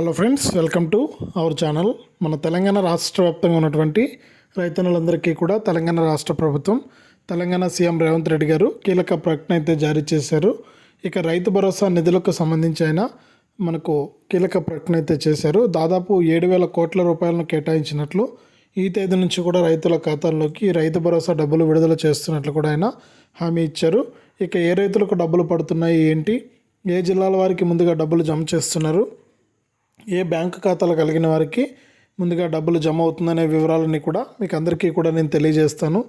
Hello friends welcome to our channel మన తెలంగాణ రాష్ట్ర వ్యాప్తంగా ఉన్నటువంటి రైతన్నులందరికీ కూడా తెలంగాణ రాష్ట్ర ప్రభుత్వం తెలంగాణ సీఎం రేవంత్ రెడ్డి గారు కీలక ప్రకటన అయితే జారీ చేశారు. ఇక రైతు భరోసా నిధులకు సంబంధించి అయినా మనకు కీలక ప్రకటన అయితే చేశారు. దాదాపు ఏడు వేల కోట్ల రూపాయలను కేటాయించినట్లు ఈ తేదీ నుంచి కూడా రైతుల ఖాతాల్లోకి రైతు భరోసా డబ్బులు విడుదల చేస్తున్నట్లు కూడా ఆయన హామీ ఇచ్చారు. ఇక ఏ రైతులకు డబ్బులు పడుతున్నాయి ఏంటి? ఏ జిల్లాల వారికి ముందుగా డబ్బులు జమ చేస్తున్నారు? ఏ బ్యాంక్ ఖాతాలు కలిగిన వారికి ముందుగా డబ్బులు జమ అవుతుందనే వివరాలన్నీ కూడా మీకు అందరికీ కూడా నేను తెలియజేస్తాను.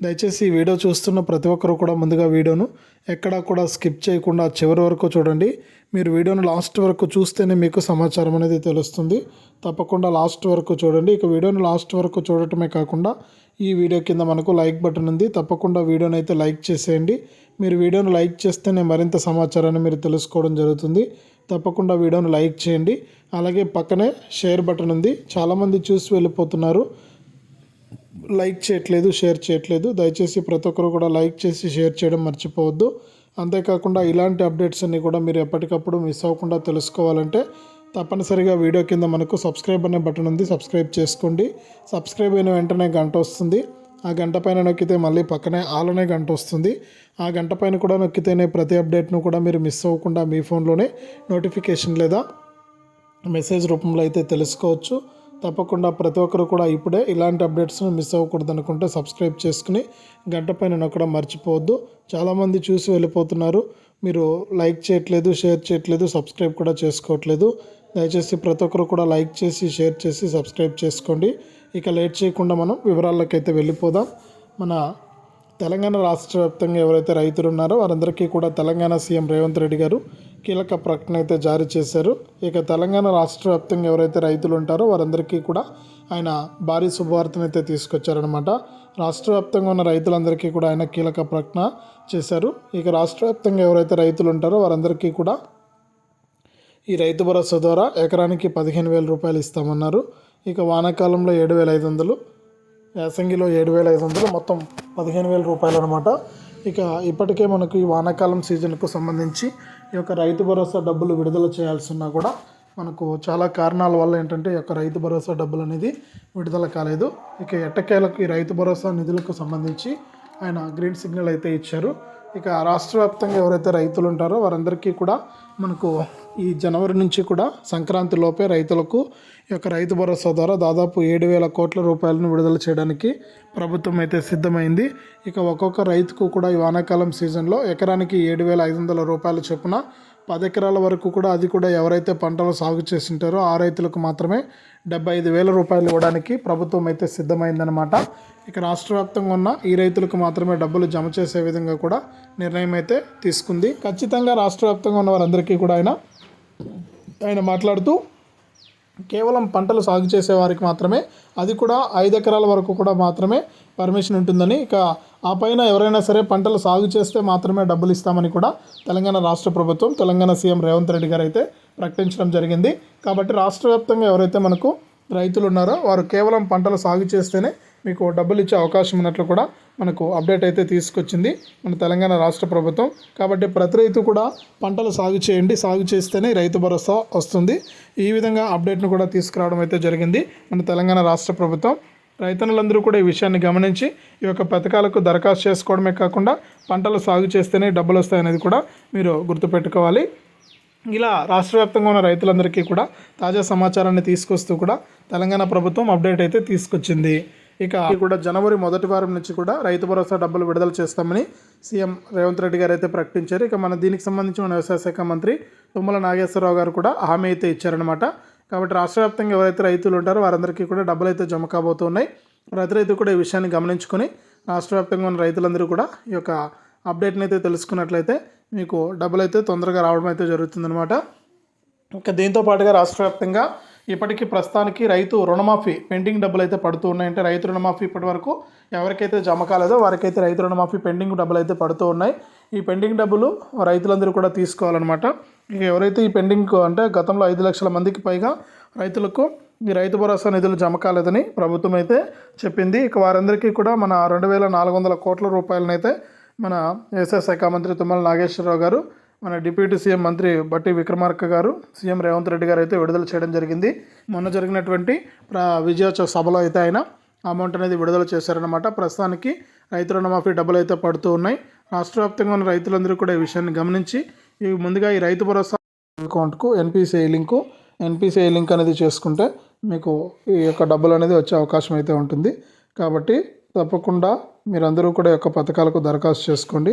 దయచేసి ఈ వీడియో చూస్తున్న ప్రతి ఒక్కరు కూడా ముందుగా వీడియోను ఎక్కడా కూడా స్కిప్ చేయకుండా చివరి వరకు చూడండి. మీరు వీడియోను లాస్ట్ వరకు చూస్తేనే మీకు సమాచారం అనేది తెలుస్తుంది. తప్పకుండా లాస్ట్ వరకు చూడండి. ఇక వీడియోను లాస్ట్ వరకు చూడటమే కాకుండా ఈ వీడియో కింద మనకు లైక్ బటన్ ఉంది. తప్పకుండా వీడియోని అయితే లైక్ చేసేయండి. మీరు వీడియోను లైక్ చేస్తేనే మరింత సమాచారాన్ని మీరు తెలుసుకోవడం జరుగుతుంది. తప్పకుండా వీడియోను లైక్ చేయండి. అలాగే పక్కనే షేర్ బటన్ ఉంది. చాలామంది చూసి వెళ్ళిపోతున్నారు. లైక్ చేయట్లేదు షేర్ చేయట్లేదు. దయచేసి ప్రతి ఒక్కరు కూడా లైక్ చేసి షేర్ చేయడం మర్చిపోవద్దు. అంతేకాకుండా ఇలాంటి అప్డేట్స్ అన్నీ కూడా మీరు ఎప్పటికప్పుడు మిస్ అవ్వకుండా తెలుసుకోవాలంటే తప్పనిసరిగా వీడియో కింద మనకు సబ్స్క్రైబ్ అనే బటన్ ఉంది సబ్స్క్రైబ్ చేసుకోండి. సబ్స్క్రైబ్ అయిన వెంటనే గంట వస్తుంది. ఆ గంట పైన నొక్కితే మళ్ళీ పక్కనే ఆల్ అనే గంట వస్తుంది. ఆ గంట పైన కూడా నొక్కితేనే ప్రతి అప్డేట్ను కూడా మీరు మిస్ అవ్వకుండా మీ ఫోన్లోనే నోటిఫికేషన్ లేదా మెసేజ్ రూపంలో అయితే తెలుసుకోవచ్చు. తప్పకుండా ప్రతి ఒక్కరు కూడా ఇప్పుడే ఇలాంటి అప్డేట్స్ను మిస్ అవ్వకూడదు అనుకుంటే సబ్స్క్రైబ్ చేసుకుని గంట పైన నొక్కడం మర్చిపోవద్దు. చాలామంది చూసి వెళ్ళిపోతున్నారు. మీరు లైక్ చేయట్లేదు షేర్ చేయట్లేదు సబ్స్క్రైబ్ కూడా చేసుకోవట్లేదు. దయచేసి ప్రతి ఒక్కరు కూడా లైక్ చేసి షేర్ చేసి సబ్స్క్రైబ్ చేసుకోండి. ఇక లేట్ చేయకుండా మనం వివరాల్లోకైతే వెళ్ళిపోదాం. మన తెలంగాణ రాష్ట్ర వ్యాప్తంగా ఎవరైతే రైతులు ఉన్నారో వారందరికీ కూడా తెలంగాణ సీఎం రేవంత్ రెడ్డి గారు కీలక ప్రకటన అయితే జారీ చేశారు. ఇక తెలంగాణ రాష్ట్ర వ్యాప్తంగా ఎవరైతే రైతులు ఉంటారో వారందరికీ కూడా ఆయన భారీ శుభవార్తను అయితే తీసుకొచ్చారనమాట రాష్ట్ర వ్యాప్తంగా ఉన్న రైతులందరికీ కూడా ఆయన కీలక ప్రకటన చేశారు. ఇక రాష్ట్ర వ్యాప్తంగా ఎవరైతే రైతులు ఉంటారో వారందరికీ కూడా ఈ రైతు భరోసా ద్వారా ఎకరానికి పదిహేను వేల రూపాయలు ఇస్తామన్నారు. ఇక వానాకాలంలో ఏడు వేల ఐదు వందలు యాసంగిలో ఏడు వేల ఐదు వందలు మొత్తం పదిహేను వేల రూపాయలు అనమాట ఇక ఇప్పటికే మనకు ఈ వానాకాలం సీజన్కు సంబంధించి ఈ యొక్క రైతు భరోసా డబ్బులు విడుదల చేయాల్సి ఉన్నా కూడా మనకు చాలా కారణాల వల్ల ఏంటంటే ఈ యొక్క రైతు భరోసా డబ్బులు అనేది విడుదల కాలేదు. ఇక ఎట్టకేలకు ఈ రైతు భరోసా నిధులకు సంబంధించి ఆయన గ్రీన్ సిగ్నల్ అయితే ఇచ్చారు. ఇక రాష్ట్ర వ్యాప్తంగా ఎవరైతే రైతులు ఉంటారో వారందరికీ కూడా మనకు ఈ జనవరి నుంచి కూడా సంక్రాంతి లోపే రైతులకు ఈ యొక్క రైతు భరోసా ద్వారా దాదాపు ఏడు వేల కోట్ల రూపాయలను విడుదల చేయడానికి ప్రభుత్వం అయితే సిద్ధమైంది. ఇక ఒక్కొక్క రైతుకు కూడా ఈ వానాకాలం సీజన్లో ఎకరానికి ఏడు వేల ఐదు వందల రూపాయల చొప్పున పది ఎకరాల వరకు కూడా అది కూడా ఎవరైతే పంటలు సాగు చేసింటారో ఆ రైతులకు మాత్రమే డెబ్బై ఐదు వేల రూపాయలు ఇవ్వడానికి ప్రభుత్వం అయితే సిద్ధమైందనమాట ఇక రాష్ట్ర వ్యాప్తంగా ఉన్న ఈ రైతులకు మాత్రమే డబ్బులు జమ చేసే విధంగా కూడా నిర్ణయం అయితే తీసుకుంది. ఖచ్చితంగా రాష్ట్ర వ్యాప్తంగా ఉన్న వారందరికీ కూడా ఆయన ఆయన మాట్లాడుతూ కేవలం పంటలు సాగు చేసే వారికి మాత్రమే అది కూడా ఐదు ఎకరాల వరకు కూడా మాత్రమే పర్మిషన్ ఉంటుందని. ఇక ఆ పైన ఎవరైనా సరే పంటలు సాగు చేస్తే మాత్రమే డబ్బులు ఇస్తామని కూడా తెలంగాణ రాష్ట్ర ప్రభుత్వం తెలంగాణ సీఎం రేవంత్ రెడ్డి గారు అయితే ప్రకటించడం జరిగింది. కాబట్టి రాష్ట్ర వ్యాప్తంగా ఎవరైతే మనకు రైతులు ఉన్నారో వారు కేవలం పంటలు సాగు చేస్తేనే మీకు డబ్బులు ఇచ్చే అవకాశం ఉన్నట్లు కూడా మనకు అప్డేట్ అయితే తీసుకొచ్చింది మన తెలంగాణ రాష్ట్ర ప్రభుత్వం. కాబట్టి ప్రతి రైతు కూడా పంటలు సాగు చేయండి. సాగు చేస్తేనే రైతు భరోసా వస్తుంది. ఈ విధంగా అప్డేట్ను కూడా తీసుకురావడం అయితే జరిగింది మన తెలంగాణ రాష్ట్ర ప్రభుత్వం. రైతన్నులందరూ కూడా ఈ విషయాన్ని గమనించి ఈ యొక్క పథకాలకు దరఖాస్తు చేసుకోవడమే కాకుండా పంటలు సాగు చేస్తేనే డబ్బులు వస్తాయనేది కూడా మీరు గుర్తుపెట్టుకోవాలి. ఇలా రాష్ట్ర వ్యాప్తంగా ఉన్న రైతులందరికీ కూడా తాజా సమాచారాన్ని తీసుకొస్తూ కూడా తెలంగాణ ప్రభుత్వం అప్డేట్ అయితే తీసుకొచ్చింది. ఇక కూడా జనవరి మొదటి వారం నుంచి కూడా రైతు భరోసా డబ్బులు విడుదల చేస్తామని సీఎం రేవంత్ రెడ్డి గారు అయితే ప్రకటించారు. ఇక మన దీనికి సంబంధించి మన వ్యవసాయ శాఖ మంత్రి తుమ్మల నాగేశ్వరరావు గారు కూడా హామీ అయితే ఇచ్చారనమాట కాబట్టి రాష్ట్ర వ్యాప్తంగా ఎవరైతే రైతులు ఉంటారో వారందరికీ కూడా డబ్బులు అయితే జమ కాబోతున్నాయి ప్రతి రైతు కూడా ఈ విషయాన్ని గమనించుకొని రాష్ట్ర వ్యాప్తంగా ఉన్న రైతులందరూ కూడా ఈ యొక్క అప్డేట్ని అయితే తెలుసుకున్నట్లయితే మీకు డబ్బులు అయితే తొందరగా రావడం అయితే జరుగుతుందన్నమాట. ఇంకా దీంతో పాటుగా రాష్ట్ర వ్యాప్తంగా ఇప్పటికీ ప్రస్తుతానికి రైతు రుణమాఫీ పెండింగ్ డబ్బులు అయితే పడుతూ ఉన్నాయంటే రైతు రుణమాఫీ ఇప్పటి వరకు ఎవరికైతే జమ కాలేదో వారికైతే రైతు రుణమాఫీ పెండింగ్ డబ్బులు అయితే పడుతూ ఉన్నాయి. ఈ పెండింగ్ డబ్బులు రైతులందరూ కూడా తీసుకోవాలన్నమాట. ఎవరైతే ఈ పెండింగ్ అంటే గతంలో ఐదు లక్షల మందికి పైగా రైతులకు ఈ రైతు భరోసా నిధులు జమ కాలేదని ప్రభుత్వం అయితే చెప్పింది. ఇక వారందరికీ కూడా మన రెండు వేల నాలుగు వందల కోట్ల రూపాయలనైతే మన వ్యవసాయ శాఖ మంత్రి తుమ్మల నాగేశ్వరరావు గారు మన డిప్యూటీ సీఎం మంత్రి బట్టి విక్రమార్క గారు సీఎం రేవంత్ రెడ్డి గారు అయితే విడుదల చేయడం జరిగింది. మొన్న జరిగినటువంటి విజయోత్సవ సభలో అయితే ఆయన అమౌంట్ అనేది విడుదల చేశారనమాట ప్రస్తుతానికి రైతు రుణమాఫీ డబ్బులు అయితే పడుతూ ఉన్నాయి. రాష్ట్ర వ్యాప్తంగా ఉన్న రైతులందరూ కూడా ఈ విషయాన్ని గమనించి ఈ ముందుగా ఈ రైతు భరోసా అకౌంట్కు ఎన్పిసిఐ లింకు ఎన్పిసిఐ లింక్ అనేది చేసుకుంటే మీకు ఈ యొక్క డబ్బులు అనేది వచ్చే అవకాశం అయితే ఉంటుంది. కాబట్టి తప్పకుండా మీరందరూ కూడా ఈ యొక్క పథకాలకు దరఖాస్తు చేసుకోండి.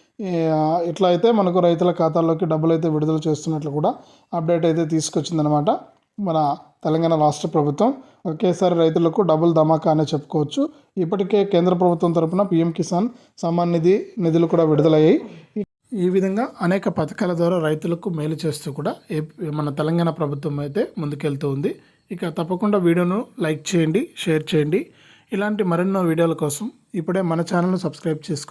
ఇట్లా అయితే మనకు రైతుల ఖాతాల్లోకి డబ్బులు అయితే విడుదల చేస్తున్నట్లు కూడా అప్డేట్ అయితే తీసుకొచ్చిందనమాట మన తెలంగాణ రాష్ట్ర ప్రభుత్వం ఒకేసారి రైతులకు డబుల్ ధమాకా అనే చెప్పుకోవచ్చు. ఇప్పటికే కేంద్ర ప్రభుత్వం తరపున పీఎం కిసాన్ సమ్మాన్ నిధి నిధులు కూడా విడుదలయ్యాయి. ఈ విధంగా అనేక పథకాల ద్వారా రైతులకు మేలు చేస్తూ కూడా మన తెలంగాణ ప్రభుత్వం అయితే ముందుకెళ్తూ ఉంది. ఇక తప్పకుండా వీడియోను లైక్ చేయండి షేర్ చేయండి. ఇలాంటి మరెన్నో వీడియోల కోసం ఇప్పుడే మన ఛానల్ను సబ్స్క్రైబ్ చేసుకుని